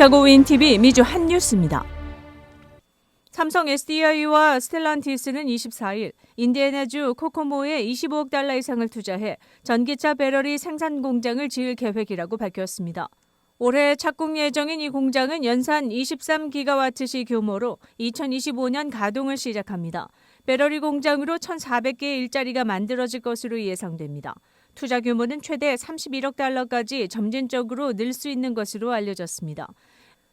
시카고 윈TV 미주 한 뉴스입니다. 삼성 SDI와 스텔란티스는 24일 인디애나주 코코모에 25억 달러 이상을 투자해 전기차 배터리 생산 공장을 지을 계획이라고 밝혔습니다. 올해 착공 예정인 이 공장은 연산 23기가와트시 규모로 2025년 가동을 시작합니다. 배터리 공장으로 1,400개의 일자리가 만들어질 것으로 예상됩니다. 투자 규모는 최대 31억 달러까지 점진적으로 늘 수 있는 것으로 알려졌습니다.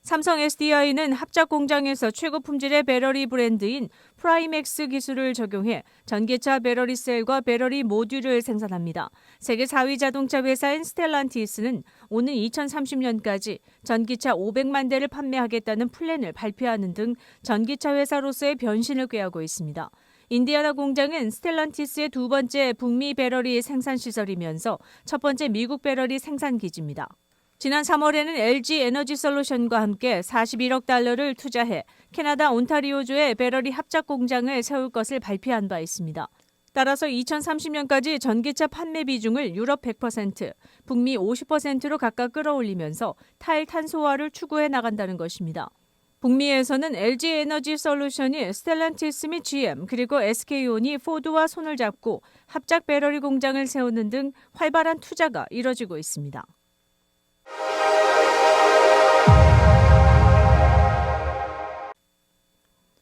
삼성 SDI는 합작 공장에서 최고 품질의 배터리 브랜드인 프라이맥스 기술을 적용해 전기차 배터리 셀과 배터리 모듈을 생산합니다. 세계 4위 자동차 회사인 스텔란티스는 오는 2030년까지 전기차 500만 대를 판매하겠다는 플랜을 발표하는 등 전기차 회사로서의 변신을 꾀하고 있습니다. 인디아나 공장은 스텔란티스의 두 번째 북미 배터리 생산 시설이면서 첫 번째 미국 배터리 생산 기지입니다. 지난 3월에는 LG 에너지 솔루션과 함께 41억 달러를 투자해 캐나다 온타리오주의 배터리 합작 공장을 세울 것을 발표한 바 있습니다. 따라서 2030년까지 전기차 판매 비중을 유럽 100%, 북미 50%로 각각 끌어올리면서 탈탄소화를 추구해 나간다는 것입니다. 북미에서는 LG 에너지 솔루션이 스텔란티스 및 GM 그리고 SK온이 포드와 손을 잡고 합작 배터리 공장을 세우는 등 활발한 투자가 이뤄지고 있습니다.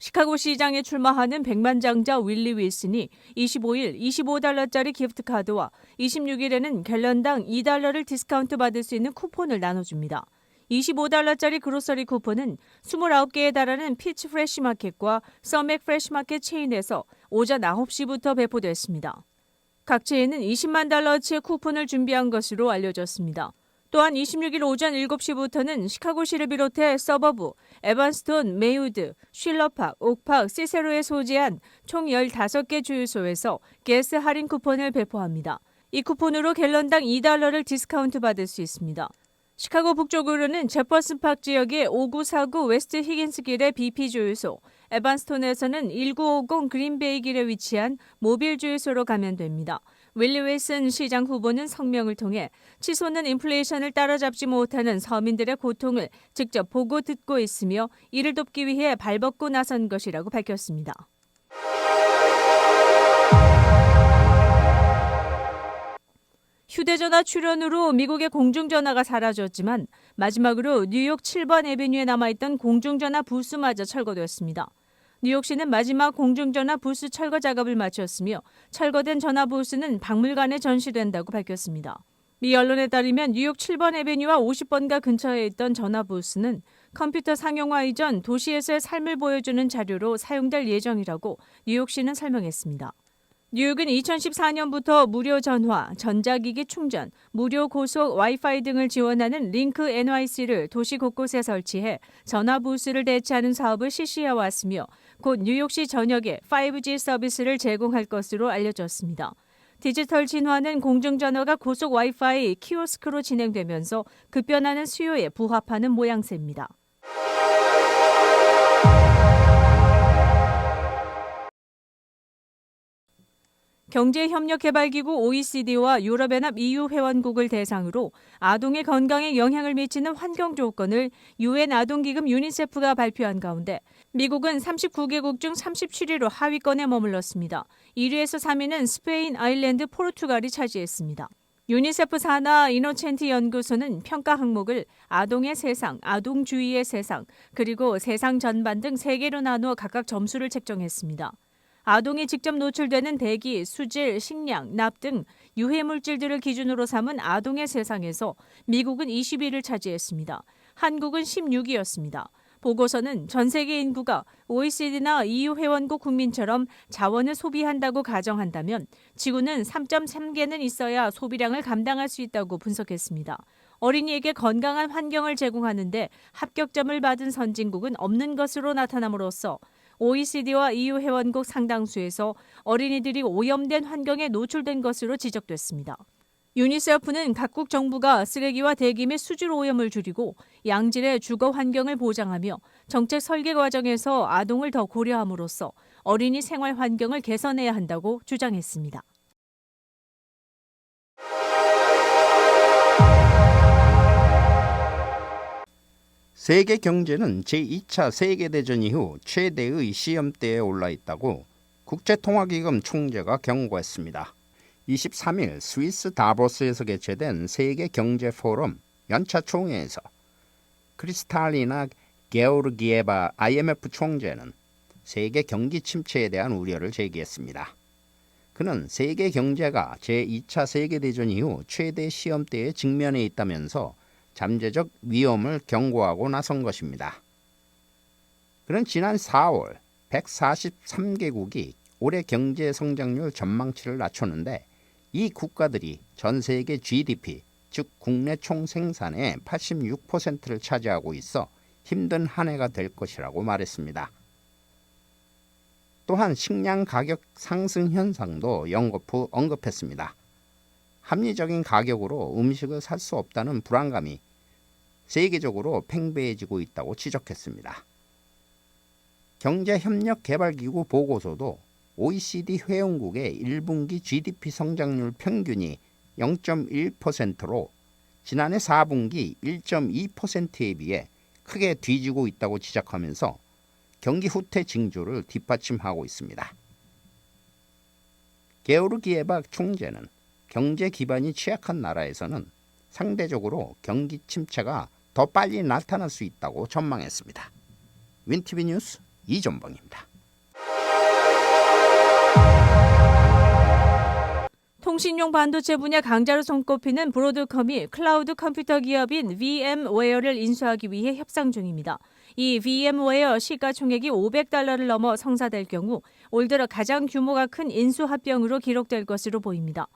시카고 시장에 출마하는 백만장자 윌리 윌슨이 25일 25달러짜리 기프트 카드와 26일에는 갤런당 2달러를 디스카운트 받을 수 있는 쿠폰을 나눠줍니다. 25달러짜리 그로서리 쿠폰은 29개에 달하는 피치 프레시 마켓과 서맥 프레시 마켓 체인에서 오전 9시부터 배포됐습니다. 각 체인은 20만 달러치의 쿠폰을 준비한 것으로 알려졌습니다. 또한 26일 오전 7시부터는 시카고시를 비롯해 서버브, 에반스톤, 메이우드, 쉴러팍, 옥팍, 시세로에 소재한 총 15개 주유소에서 게스 할인 쿠폰을 배포합니다. 이 쿠폰으로 갤런당 2달러를 디스카운트 받을 수 있습니다. 시카고 북쪽으로는 제퍼슨팍 지역의 5949 웨스트 히긴스 길의 BP 주유소, 에반스톤에서는 1950 그린베이 길에 위치한 모빌 주유소로 가면 됩니다. 윌리 웨슨 시장 후보는 성명을 통해 치솟는 인플레이션을 따라잡지 못하는 서민들의 고통을 직접 보고 듣고 있으며 이를 돕기 위해 발벗고 나선 것이라고 밝혔습니다. 휴대전화 출연으로 미국의 공중전화가 사라졌지만 마지막으로 뉴욕 7번 에비뉴에 남아있던 공중전화 부스마저 철거되었습니다. 뉴욕시는 마지막 공중전화 부스 철거 작업을 마쳤으며 철거된 전화 부스는 박물관에 전시된다고 밝혔습니다. 미 언론에 따르면 뉴욕 7번 에베뉴와 50번가 근처에 있던 전화 부스는 컴퓨터 상용화 이전 도시에서의 삶을 보여주는 자료로 사용될 예정이라고 뉴욕시는 설명했습니다. 뉴욕은 2014년부터 무료 전화, 전자기기 충전, 무료 고속 와이파이 등을 지원하는 링크 NYC를 도시 곳곳에 설치해 전화 부스를 대체하는 사업을 실시해 왔으며 곧 뉴욕시 전역에 5G 서비스를 제공할 것으로 알려졌습니다. 디지털 진화는 공중전화가 고속 와이파이 키오스크로 진행되면서 급변하는 수요에 부합하는 모양새입니다. 경제협력개발기구 OECD와 유럽연합 EU 회원국을 대상으로 아동의 건강에 영향을 미치는 환경 조건을 유엔 아동기금 유니세프가 발표한 가운데 미국은 39개국 중 37위로 하위권에 머물렀습니다. 1위에서 3위는 스페인, 아일랜드, 포르투갈이 차지했습니다. 유니세프 산하 이노첸티 연구소는 평가 항목을 아동의 세상, 아동주의의 세상, 그리고 세상 전반 등 3개로 나누어 각각 점수를 책정했습니다. 아동이 직접 노출되는 대기, 수질, 식량, 납 등 유해 물질들을 기준으로 삼은 아동의 세상에서 미국은 20위를 차지했습니다. 한국은 16위였습니다. 보고서는 전 세계 인구가 OECD나 EU 회원국 국민처럼 자원을 소비한다고 가정한다면 지구는 3.3개는 있어야 소비량을 감당할 수 있다고 분석했습니다. 어린이에게 건강한 환경을 제공하는데 합격점을 받은 선진국은 없는 것으로 나타남으로써 OECD와 EU 회원국 상당수에서 어린이들이 오염된 환경에 노출된 것으로 지적됐습니다. 유니세프는 각국 정부가 쓰레기와 대기 및 수질 오염을 줄이고 양질의 주거 환경을 보장하며 정책 설계 과정에서 아동을 더 고려함으로써 어린이 생활 환경을 개선해야 한다고 주장했습니다. 세계 경제는 제2차 세계대전 이후 최대의 시험대에 올라 있다고 국제통화기금 총재가 경고했습니다. 23일 스위스 다보스에서 개최된 세계 경제 포럼 연차 총회에서 크리스탈리나 게오르기에바 IMF 총재는 세계 경기 침체에 대한 우려를 제기했습니다. 그는 세계 경제가 제2차 세계대전 이후 최대 시험대에 직면해 있다면서 잠재적 위험을 경고하고 나선 것입니다. 그는 지난 4월 143개국이 올해 경제 성장률 전망치를 낮췄는데 이 국가들이 전 세계 GDP, 즉 국내 총 생산의 86%를 차지하고 있어 힘든 한 해가 될 것이라고 말했습니다. 또한 식량 가격 상승 현상도 연거푸 언급했습니다. 합리적인 가격으로 음식을 살 수 없다는 불안감이 세계적으로 팽배해지고 있다고 지적했습니다. 경제협력개발기구 보고서도 OECD 회원국의 1분기 GDP 성장률 평균이 0.1%로 지난해 4분기 1.2%에 비해 크게 뒤지고 있다고 지적하면서 경기 후퇴 징조를 뒷받침하고 있습니다. 게오르기에박 총재는 경제 기반이 취약한 나라에서는 상대적으로 경기 침체가 더 빨리 나타날 수 있다고 전망했습니다. 윈티비 뉴스 이전봉입니다. 통신용 반도체 분야 강자로 손꼽히는 브로드컴이 클라우드 컴퓨터 기업인 VM웨어를 인수하기 위해 협상 중입니다. 이 VM웨어 시가총액이 500달러를 넘어 성사될 경우 올 들어 가장 규모가 큰 인수 합병으로 기록될 것으로 보입니다.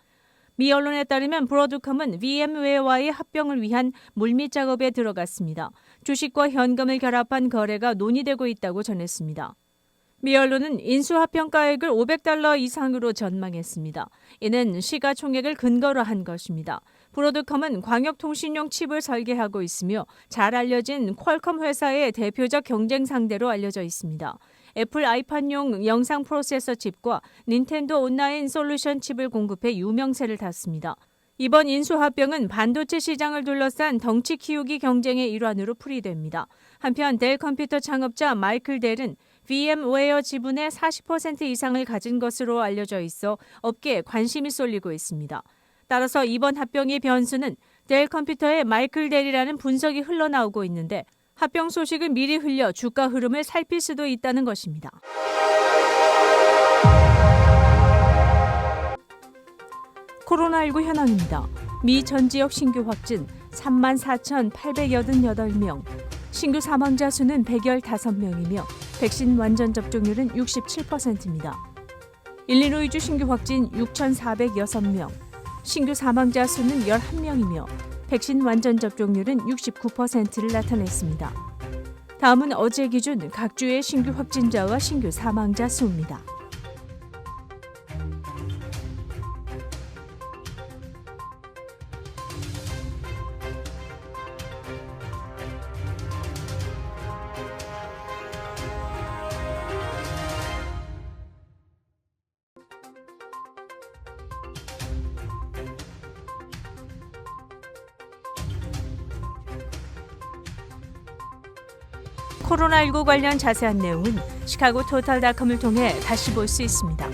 미 언론에 따르면 브로드컴은 VM웨어와의 합병을 위한 물밑 작업에 들어갔습니다. 주식과 현금을 결합한 거래가 논의되고 있다고 전했습니다. 미 언론은 인수합병가액을 500달러 이상으로 전망했습니다. 이는 시가총액을 근거로 한 것입니다. 브로드컴은 광역통신용 칩을 설계하고 있으며 잘 알려진 퀄컴 회사의 대표적 경쟁 상대로 알려져 있습니다. 애플 아이판용 영상 프로세서 칩과 닌텐도 온라인 솔루션 칩을 공급해 유명세를 탔습니다. 이번 인수합병은 반도체 시장을 둘러싼 덩치 키우기 경쟁의 일환으로 풀이됩니다. 한편 델 컴퓨터 창업자 마이클 델은 VM웨어 지분의 40% 이상을 가진 것으로 알려져 있어 업계에 관심이 쏠리고 있습니다. 따라서 이번 합병의 변수는 델 컴퓨터의 마이클 델이라는 분석이 흘러나오고 있는데 합병 소식을 미리 흘려 주가 흐름을 살필 수도 있다는 것입니다. 코로나19 현황입니다. 미 전 지역 신규 확진 34,888명, 신규 사망자 수는 115명이며 백신 완전 접종률은 67%입니다. 일리노이주 신규 확진 6,406명, 신규 사망자 수는 11명이며 백신 완전 접종률은 69%를 나타냈습니다. 다음은 어제 기준 각 주의 신규 확진자와 신규 사망자 수입니다. 코로나19 관련 자세한 내용은 시카고 토탈닷컴을 통해 다시 볼 수 있습니다.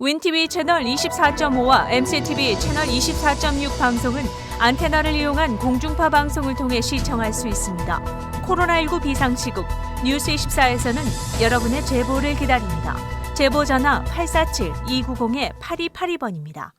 윈TV 채널 24.5와 MCTV 채널 24.6 방송은 안테나를 이용한 공중파 방송을 통해 시청할 수 있습니다. 코로나19 비상시국 뉴스24에서는 여러분의 제보를 기다립니다. 제보 전화 847-290-8282번입니다.